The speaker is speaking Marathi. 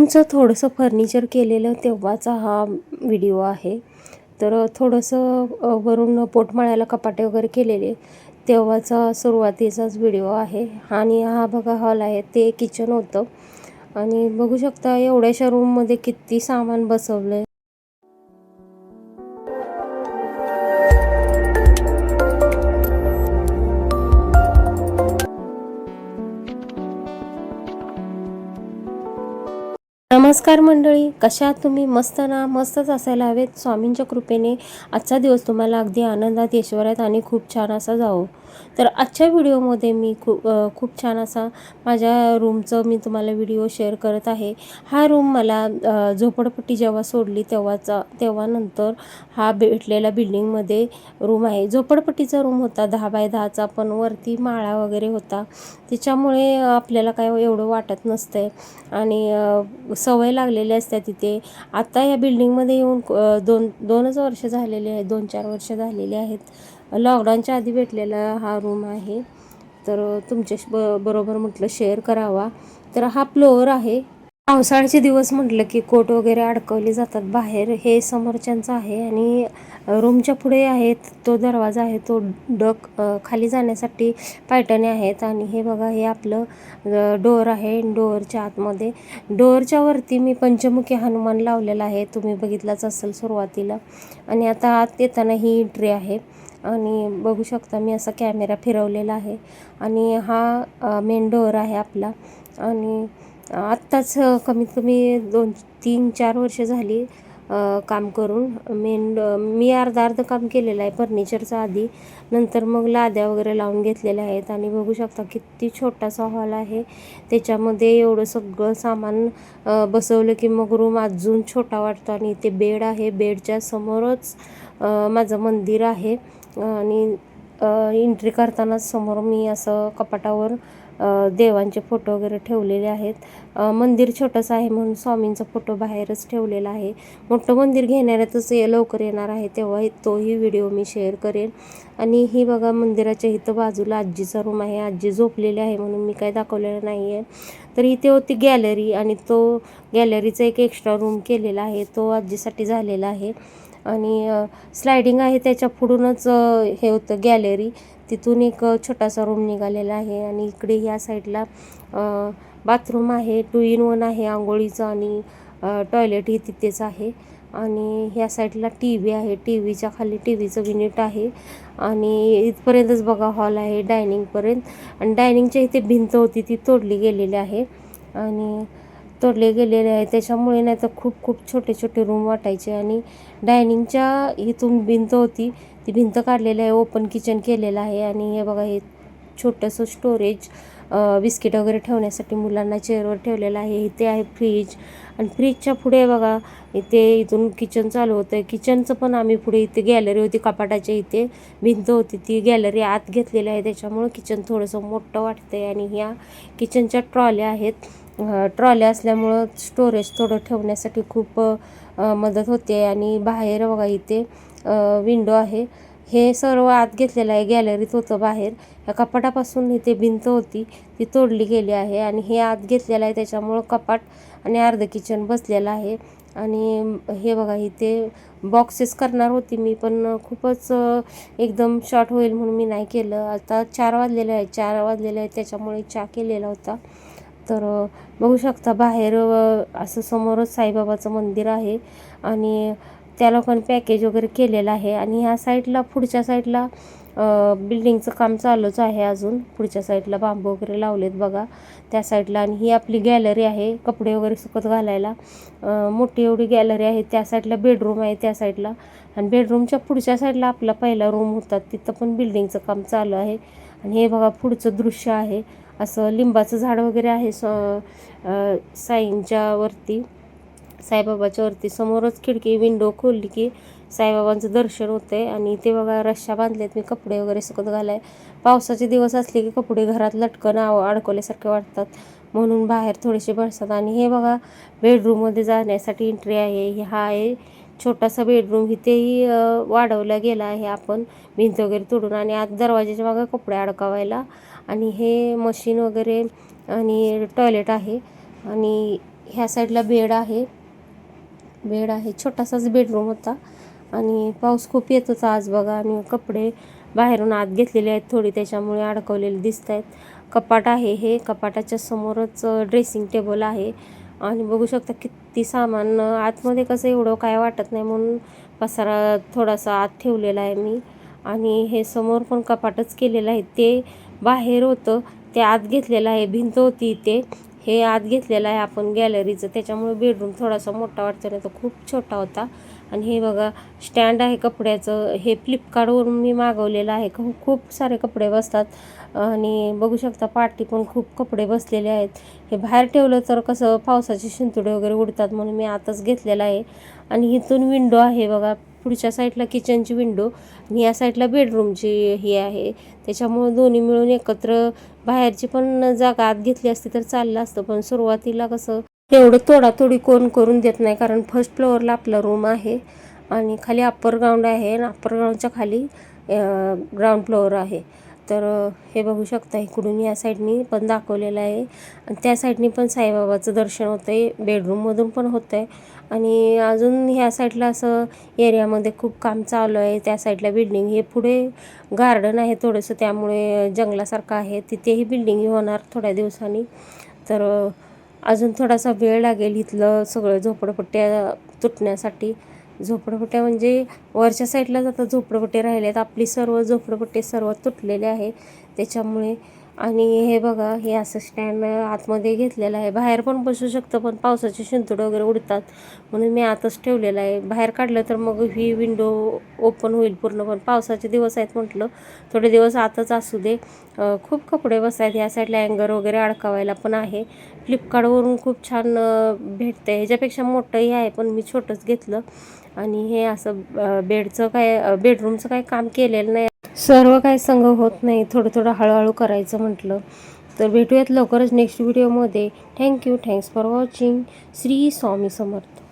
रूमचं थोडंसं फर्निचर केलेलं तेव्हाचा हा व्हिडिओ आहे. तर थोडंसं वरून पोटमाळ्याला कपाटे वगैरे केलेले तेव्हाचा सुरुवातीचाच व्हिडिओ आहे. आणि हा बघा हॉल आहे. ते किचन होतं. आणि बघू शकता एवढ्याशा रूममध्ये किती सामान बसवलं आहे नमस्कार मंडळी कशा तुम्ही? मस्त ना? मस्तच असायला हवेत. स्वामींच्या कृपेने आजचा दिवस तुम्हाला अगदी आनंदात ऐश्वर्यात आणि खूप छान असा जावो. तर आजच्या व्हिडिओमध्ये मी खूप खूप छान असा माझ्या रूमचं मी तुम्हाला व्हिडिओ शेअर करत आहे. हा रूम मला झोपडपट्टी जेव्हा सोडली तेव्हाचा तेव्हा नंतर हा भेटलेला बिल्डिंगमध्ये रूम आहे. झोपडपट्टीचा रूम होता दहा बाय दहाचा पण वरती माळा वगैरे होता. त्याच्यामुळे आपल्याला काय एवढं वाटत नसतंय. आणि सवय लागलेली असते तिथे. आता या बिल्डिंगमध्ये येऊन दोन दोनच वर्ष झालेली आहेत दोन चार वर्ष झालेली आहेत. लॉकडाऊनच्या आधी भेटलेला हा रूम आहे. तर तुमच्या ब बरोबर म्हटलं शेअर करावा. तर हा फ्लोअर आहे. पावसाळ्याचे दिवस म्हटलं की कोट वगैरे अडकवले जातात बाहेर. हे समोरच्यांचं आहे आणि रूमच्या पुढे आहेत तो दरवाजा आहे तो डक खाली जाण्यासाठी पायटणे आहेत. आणि हे बघा हे आपलं डोअर आहे. डोअरच्या आतमध्ये. डोअरच्या वरती मी पंचमुखी हनुमान लावलेला आहे. तुम्ही बघितलाच असेल सुरुवातीला. आणि आता आत येताना ही ट्रे आहे. आणि बघू शकता मी असा कॅमेरा फिरवलेला आहे. आणि हा मेन डोअर आहे आपला. आणि आत्ताच कमीत कमी दोन तीन चार वर्ष झाली काम करून. मेन मी अर्धा अर्ध काम केलेलं आहे फर्निचरचं आधी. नंतर मग लाद्या वगैरे लावून घेतलेल्या आहेत. आणि बघू शकता किती छोटासा हॉल आहे. त्याच्यामध्ये एवढं सगळं सामान बसवलं की मग रूम अजून छोटा वाटतो. आणि ते बेड आहे. बेडच्या समोरच माझं मंदिर आहे. आणि एंट्री करतानाच समोर मी असं कपाटावर देवांचे फोटो वगैरे ठेवलेले आहेत. मंदिर छोटंसं आहे म्हणून स्वामींचा फोटो बाहेरच ठेवलेला आहे. मोठं मंदिर घेणाऱ्यातच ये लवकर येणार आहे तेव्हा तोही व्हिडिओ मी शेअर करेन. आणि ही बघा मंदिराच्या इथं बाजूला आजीचा रूम आहे. आजी झोपलेली आहे म्हणून मी काय दाखवलेलं नाही आहे तर इथे होती गॅलरी आणि तो गॅलरीचा एक एक्स्ट्रा रूम केलेला आहे. तो आजीसाठी झालेला आहे. आणि स्लायडिंग आहे त्याच्या पुढूनच हे होतं गॅलरी तिथून एक छोटासा रूम निघालेला आहे आणि इकडे ह्या साईडला बाथरूम आहे टू इन वन आहे आंघोळीचं आणि टॉयलेटही तिथेच आहे. आणि ह्या साईडला टी व्ही आहे टी व्हीच्या खाली टी व्हीचं युनिट आहे. आणि इथपर्यंतच बघा हॉल आहे डायनिंगपर्यंत आणि डायनिंगच्या इथे भिंत होती ती तोडली गेलेली आहे. आणि तोडले गेलेले आहे. त्याच्यामुळे नाही तर खूप खूप छोटे छोटे रूम वाटायचे आणि डायनिंगच्या इथून भिंत होती. ती भिंत काढलेली आहे. ओपन किचन केलेलं आहे. आणि हे बघा हे छोटंसं स्टोरेज बिस्किट वगैरे ठेवण्यासाठी मुलांना चेअरवर ठेवलेलं आहे. इथे आहे फ्रीज. आणि फ्रीजच्या पुढे बघा इथे इथून किचन चालू होतं किचनचं पण आम्ही पुढे इथे गॅलरी होती कपाटाच्या इथे. भिंत होती ती गॅलरी आत घेतलेली आहे. त्याच्यामुळं किचन थोडंसं मोठं वाटतंय. आणि ह्या किचनच्या ट्रॉल्या आहेत. ट्रॉल्या असल्यामुळं स्टोरेज थोडं ठेवण्यासाठी खूप मदत होते. आणि बाहेर बघा इथे विंडो आहे. हे सर्व आत घेतलेलं आहे. गॅलरीत होतं बाहेर. ह्या कपाटापासून इथे भिंत होती. ती तोडली गेली आहे आणि हे आत घेतलेलं आहे. त्याच्यामुळं कपाट आणि अर्ध किचन बसलेलं आहे. आणि हे बघा इथे बॉक्सेस करणार होती मी पण खूपच एकदम शॉर्ट होईल म्हणून मी नाही केलं. आता चार वाजलेले आहे चार वाजलेले आहेत. त्याच्यामुळे चा केलेला होता. तर बघू शकता बाहेर असं समोरच साईबाबाचं मंदिर आहे. आणि त्या लोकांनी पॅकेज वगैरे केलेलं आहे. आणि ह्या साईडला पुढच्या साईडला बिल्डिंगचं काम चालूच आहे अजून. पुढच्या साईडला बांबू वगैरे लावलेत बघा. त्या साईडला आणि ही आपली गॅलरी आहे कपडे वगैरे सुकत घालायला. मोठी एवढी गॅलरी आहे. त्या साईडला बेडरूम आहे त्या साईडला आणि बेडरूमच्या पुढच्या साईडला आपला पहिला रूम होता. तिथं पण बिल्डिंगचं काम चालू आहे. आणि हे बघा पुढचं दृश्य आहे. असं लिंबाचं झाड वगैरे आहे स साईंच्या वरती. साईबाबाच्या वरती समोरच खिडकी विंडो खोलली की साईबाबांचं दर्शन होतंय. आणि इथे बघा रश्शा बांधल्यात. मी कपडे वगैरे सुकत घालाय. पावसाचे दिवस असले की कपडे घरात लटकन आव अडकवल्यासारखे वाटतात. म्हणून बाहेर थोडेसे बसतात आणि हे बघा बेडरूममध्ये जाण्यासाठी एंट्री आहे. हा आहे छोटासा बेडरूम इथेही वाढवला गेला आहे आपण. भिंत वगैरे तोडून आणि आत दरवाजाच्या मागे कपडे अडकवायला. आणि हे मशीन वगैरे आणि टॉयलेट आहे. आणि ह्या साईडला बेड आहे. बेड आहे. छोटासाच बेडरूम होता. आणि पाऊस खूप येत होता आज बघा. आणि कपडे बाहेरून आत घेतलेले आहेत थोडी. त्याच्यामुळे अडकवलेले दिसत आहेत. कपाट आहे हे. कपाटाच्या समोरच ड्रेसिंग टेबल आहे. आणि बघू शकता किती सामान आतमध्ये कसं एवढं काय वाटत नाही म्हणून पसारा थोडासा आत ठेवलेला आहे मी. आणि हे समोर पण कपाटच केलेलं आहे. ते बाहेर होतं. ते आत घेतलेलं आहे. भिंत होती इथे. हे आत घेतलेलं आहे आपण गॅलरीचं त्याच्यामुळे बेडरूम थोडासा मोठा वाटतो नाही तर खूप छोटा होता. आणि हे बघा स्टँड आहे कपड्याचं. हे फ्लिपकार्टवरून मी मागवलेलं आहे. खूप खूप सारे कपडे बसतात. आणि बघू शकता पाठी पण खूप कपडे बसलेले आहेत. हे बाहेर ठेवलं तर कसं पावसाचे शिंतुडे वगैरे उडतात म्हणून मी आताच घेतलेलं आहे. आणि इथून विंडो आहे बघा. पुढच्या साईडला किचनची विंडो आणि या साईडला बेडरूमची ही आहे. त्याच्यामुळं दोन्ही मिळून एकत्र बाहेरची पण जागा आत घेतली असती तर चाललं असतं पण सुरुवातीला कसं एवढं तोडातोडी कोण करून देत नाही कारण फर्स्ट फ्लोअरला आपला रूम आहे आणि खाली अप्पर ग्राउंड आहे आणि अप्पर ग्राउंडच्या खाली ग्राउंड फ्लोअर आहे. तर हे बघू शकता इकडून या साईडनी पण दाखवलेलं आहे. आणि त्या साईडनी पण साईबाबाचं दर्शन होतं आहे बेडरूममधून पण होतं आहे आणि अजून ह्या साईडला असं एरियामध्ये खूप काम चालू आहे. त्या साईडला बिल्डिंग हे पुढे गार्डन आहे थोडंसं. त्यामुळे जंगलासारखं आहे. तिथेही बिल्डिंग होणार थोड्या दिवसांनी. तर अजून थोडासा वेळ लागेल इथलं सगळं झोपडपट्ट्या तुटण्यासाठी. झोपडपट्ट्या म्हणजे वरच्या साईडला जाता झोपडपट्टे राहिले आहेत आपली सर्व झोपडपट्टे सर्व तुटलेले आहे त्याच्यामुळे आणि हे बघा हे असं स्टँड आतमध्ये घेतलेलं आहे. बाहेर पण बसू शकतं पण पावसाचे शिंतोडे वगैरे उडतात. म्हणून मी आतच ठेवलेलं आहे. बाहेर काढलं तर मग ही विंडो ओपन होईल पूर्ण पण पावसाचे दिवस आहेत म्हटलं थोडे दिवस आतच असू दे. खूप कपडे बस आहेत या साईडला अँगर वगैरे अडकावायला पण आहे. फ्लिपकार्टवरून खूप छान भेटतं आहे ह्याच्यापेक्षा मोठंही आहे पण मी छोटंच घेतलं. आणि हे असं बेडचं काय बेडरूमचं काय काम केलेलं नाही. सर्व काय संघ होत नाही. थोडं थोडं हळूहळू करायचं म्हटलं तर भेटूयात लवकरच नेक्स्ट व्हिडिओमध्ये thank you thanks for watching Shri Swami Samarth.